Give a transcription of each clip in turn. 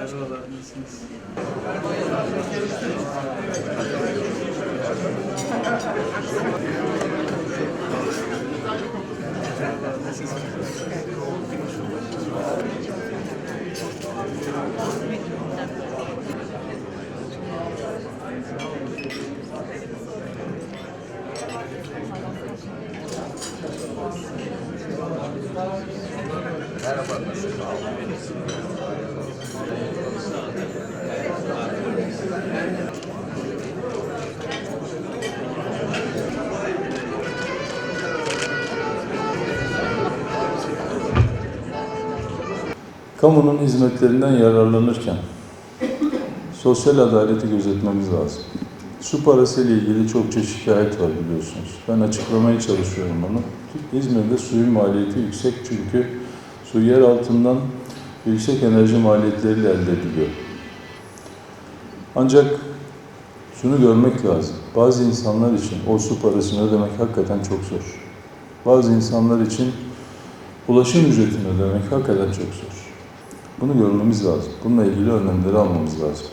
Merhabalar, nasılsınız? Merhabalar, nasılsınız? Kamunun hizmetlerinden yararlanırken sosyal adaleti gözetmemiz lazım. Su parası ile ilgili çokça şikayet var biliyorsunuz. Ben açıklamaya çalışıyorum bunu. İzmir'de suyun maliyeti yüksek çünkü su yer altından yüksek enerji maliyetleriyle elde ediliyor. Ancak şunu görmek lazım. Bazı insanlar için o su parasını ödemek hakikaten çok zor. Bazı insanlar için ulaşım ücretini ödemek hakikaten çok zor. Bunu görmemiz lazım. Bununla ilgili önlemleri almamız lazım.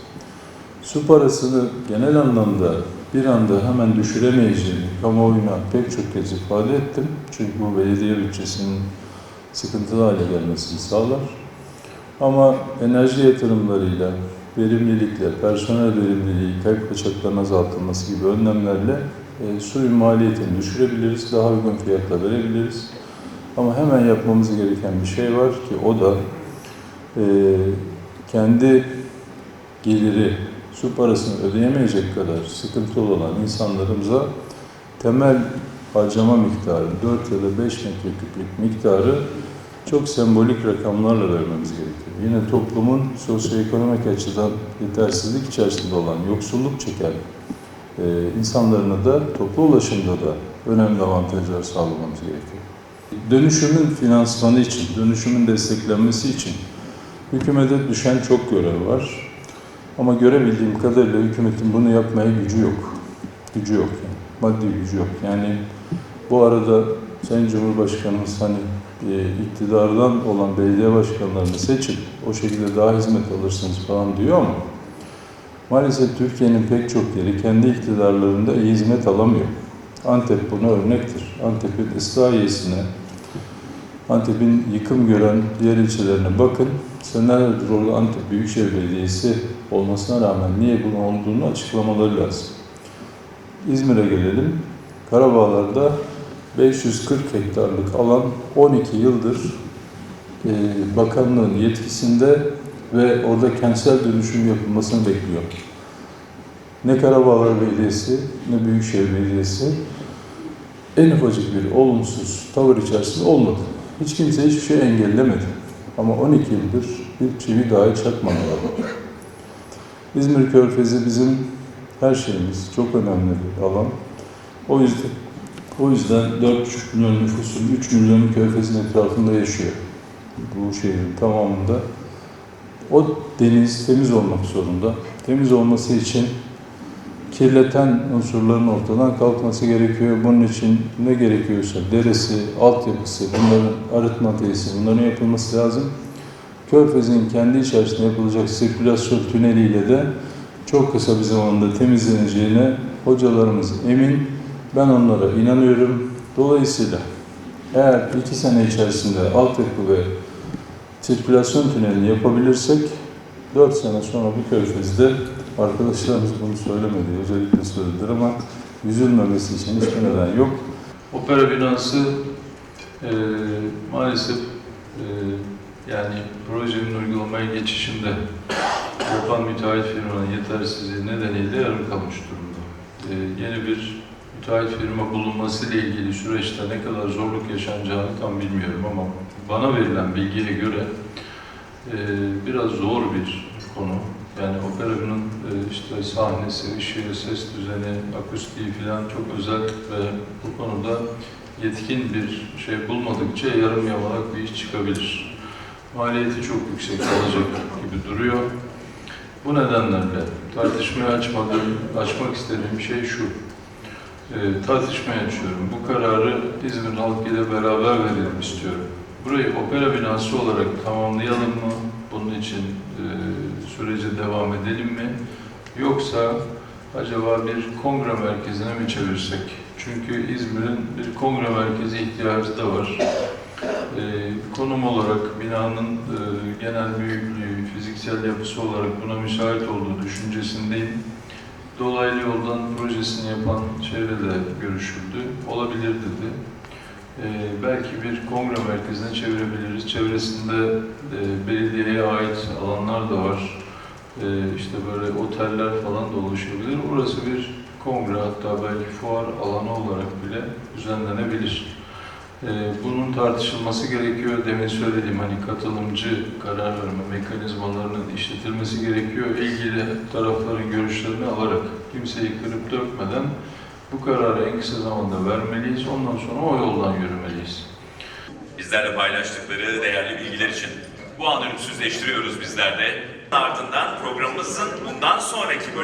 Su parasını genel anlamda bir anda hemen düşüremeyeceğini kamuoyuna pek çok kez ifade ettim. Çünkü bu belediye bütçesinin sıkıntılı hale gelmesini sağlar. Ama enerji yatırımlarıyla, verimlilikle, personel verimliliği, kayıp kaçakların azaltılması gibi önlemlerle e, suyun maliyetini düşürebiliriz, daha uygun fiyatla verebiliriz. Ama hemen yapmamız gereken bir şey var ki o da e, kendi geliri su parasını ödeyemeyecek kadar sıkıntılı olan insanlarımıza temel harcama miktarı 4 ya da 5 metreküplük miktarı çok sembolik rakamlarla vermemiz gerekiyor. Yine toplumun sosyoekonomik açıdan yetersizlik içerisinde olan, yoksulluk çeken e, insanlarına da toplu ulaşımda da önemli avantajlar sağlamamız gerekiyor. Dönüşümün finansmanı için, dönüşümün desteklenmesi için hükümete düşen çok görev var. Ama görebildiğim kadarıyla hükümetin bunu yapmaya gücü yok. Gücü yok yani. Maddi gücü yok. Yani bu arada Sayın Cumhurbaşkanımız hani e, iktidardan olan belediye başkanlarını seçip o şekilde daha hizmet alırsınız falan diyor ama maalesef Türkiye'nin pek çok yeri kendi iktidarlarında iyi hizmet alamıyor. Antep buna örnektir. Antep'in İslahiye'sine, Antep'in yıkım gören diğer ilçelerine bakın. Senelerdir orada Antep Büyükşehir Belediyesi olmasına rağmen niye bunun olduğunu açıklamaları lazım. İzmir'e gelelim. Karabağlar'da 540 hektarlık alan 12 yıldır e, bakanlığın yetkisinde ve orada kentsel dönüşüm yapılmasını bekliyor. Ne Karabağlar Belediyesi ne Büyükşehir Belediyesi en ufacık bir olumsuz tavır içerisinde olmadı. Hiç kimse hiçbir şey engellemedi. Ama 12 yıldır bir çivi dahi çakmadılar. İzmir Körfezi bizim her şeyimiz, çok önemli bir alan. O yüzden o yüzden 4,5 milyon nüfusun 3 milyonu Körfez'in etrafında yaşıyor. Bu şehrin tamamında. O deniz temiz olmak zorunda. Temiz olması için kirleten unsurların ortadan kalkması gerekiyor. Bunun için ne gerekiyorsa deresi, altyapısı, bunların arıtma tesisi, bunların yapılması lazım. Körfez'in kendi içerisinde yapılacak sirkülasyon tüneliyle de çok kısa bir zamanda temizleneceğine hocalarımız emin. Ben onlara inanıyorum. Dolayısıyla eğer iki sene içerisinde altyapı ve sirkülasyon tünelini yapabilirsek 4 sene sonra bu körfezde arkadaşlarımız bunu söylemedi, özellikle söylediler ama üzülmemesi için hiçbir neden yok. Opera binası e, maalesef e, yani projenin uygulamaya geçişinde yapan müteahhit firmanın yetersizliği nedeniyle yarım kalmış durumda. E, yeni bir müteahhit firma bulunması ile ilgili süreçte ne kadar zorluk yaşanacağını tam bilmiyorum ama bana verilen bilgiye göre e, biraz zor bir konu. Yani operanın e, işte sahnesi, ışığı, ses düzeni, akustiği falan çok özel ve bu konuda yetkin bir şey bulmadıkça yarım yamalak bir iş çıkabilir. Maliyeti çok yüksek olacak gibi duruyor. Bu nedenlerle tartışmayı açmadığım, açmak istediğim şey şu. E, tartışmaya açıyorum. Bu kararı İzmir halkı beraber verelim istiyorum. Burayı opera binası olarak tamamlayalım mı? Bunun için e, sürece devam edelim mi? Yoksa acaba bir kongre merkezine mi çevirsek? Çünkü İzmir'in bir kongre merkezi ihtiyacı da var. E, konum olarak binanın e, genel büyüklüğü, fiziksel yapısı olarak buna müsait olduğu düşüncesindeyim. Dolaylı yoldan projesini yapan çevrede görüşüldü. Olabilir dedi. Ee, belki bir kongre merkezine çevirebiliriz. Çevresinde e, belediyeye ait alanlar da var. Ee, işte böyle oteller falan da oluşabilir. Orası bir kongre hatta belki fuar alanı olarak bile düzenlenebilir. Ee, bunun tartışılması gerekiyor. Demin söylediğim hani katılımcı karar verme mekanizmalarının işletilmesi gerekiyor. İlgili tarafların görüşlerini alarak kimseyi kırıp dökmeden bu kararı en kısa zamanda vermeliyiz. Ondan sonra o yoldan yürümeliyiz. bizlerle paylaştıkları değerli bilgiler için bu anı ölümsüzleştiriyoruz bizler de. Ardından programımızın bundan sonraki bölüm